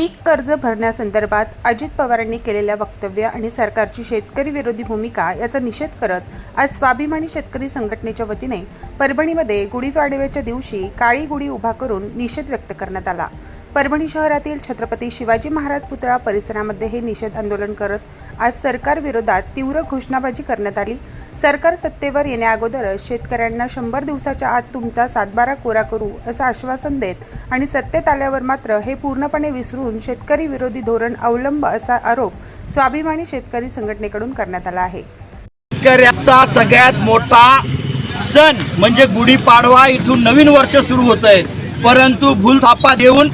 पीक कर्ज भरण्यासंदर्भात अजित पवारांनी केलेल्या वक्तव्य आणि सरकारची शेतकरी विरोधी भूमिका याचा निषेध करत आज स्वाभिमानी शेतकरी संघटनेच्या वतीने परभणीमध्ये गुढीपाडव्याच्या दिवशी काळी गुढी उभा करून निषेध व्यक्त करण्यात आला. परभणी शहरातील छत्रपती शिवाजी महाराज पुतळा परिसरामध्ये हे निषेध आंदोलन करत आज सरकार विरोधात तीव्र घोषणाबाजी करण्यात आली. सरकार सत्तेवर येण्या अगोदरच शेतकऱ्यांना शंभर दिवसाच्या आत तुमचा सातबारा कोरा करू असं आश्वासन देत आणि सत्तेत आल्यावर मात्र हे पूर्णपणे विसरून शेतकरी विरोधी धोरण अवलंब असा आरोप स्वाभिमानी शेतकरी संघटनेकडून करण्यात आला आहे. शेतकऱ्याचा सगळ्यात मोठा सण म्हणजे गुढीपाडवा इथून नवीन वर्ष सुरू होत आहे परंतु भूलथापा देऊन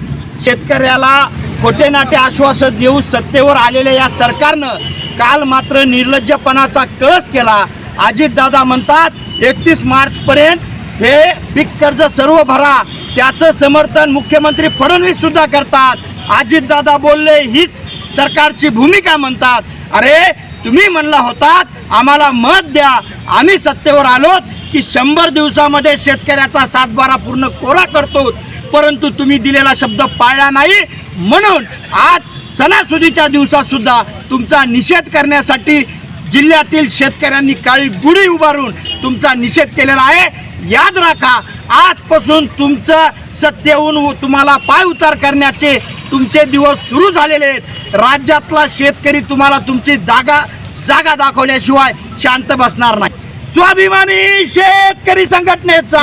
शेतकऱ्याला खोटे नाटे आश्वासन देऊन सत्तेवर आलेल्या या सरकारनं काल मात्र निर्लज्जपणाचा कळस केला. अजितदादा म्हणतात एकतीस मार्चपर्यंत हे पीक कर्ज सर्व भरा. त्याचं समर्थन मुख्यमंत्री फडणवीस सुद्धा करतात. अजितदादा बोलले हीच सरकारची भूमिका म्हणतात. अरे तुम्ही म्हणला होतात आम्हाला मत द्या. आम्ही सत्तेवर आलोत की शंभर दिवसामध्ये शेतकऱ्याचा सातबारा पूर्ण कोरा करतो. परंतु तुम्ही दिलेला शब्द पाळला नाही. म्हणून आज सणासुदीच्या दिवसात सुद्धा तुमचा निषेध करण्यासाठी जिल्ह्यातील शेतकऱ्यांनी काळी गुढी उभारून तुमचा निषेध केलेला आहे. याद राखा आजपासून तुमचं सत्तेहून तुम्हाला पाय उतार करण्याचे तुमचे दिवस सुरू झालेले आहेत. राज्यातला शेतकरी तुम्हाला तुमची जागा जागा दाखवल्याशिवाय शांत बसणार नाही. स्वाभिमानी शेतकरी संघटनेचा!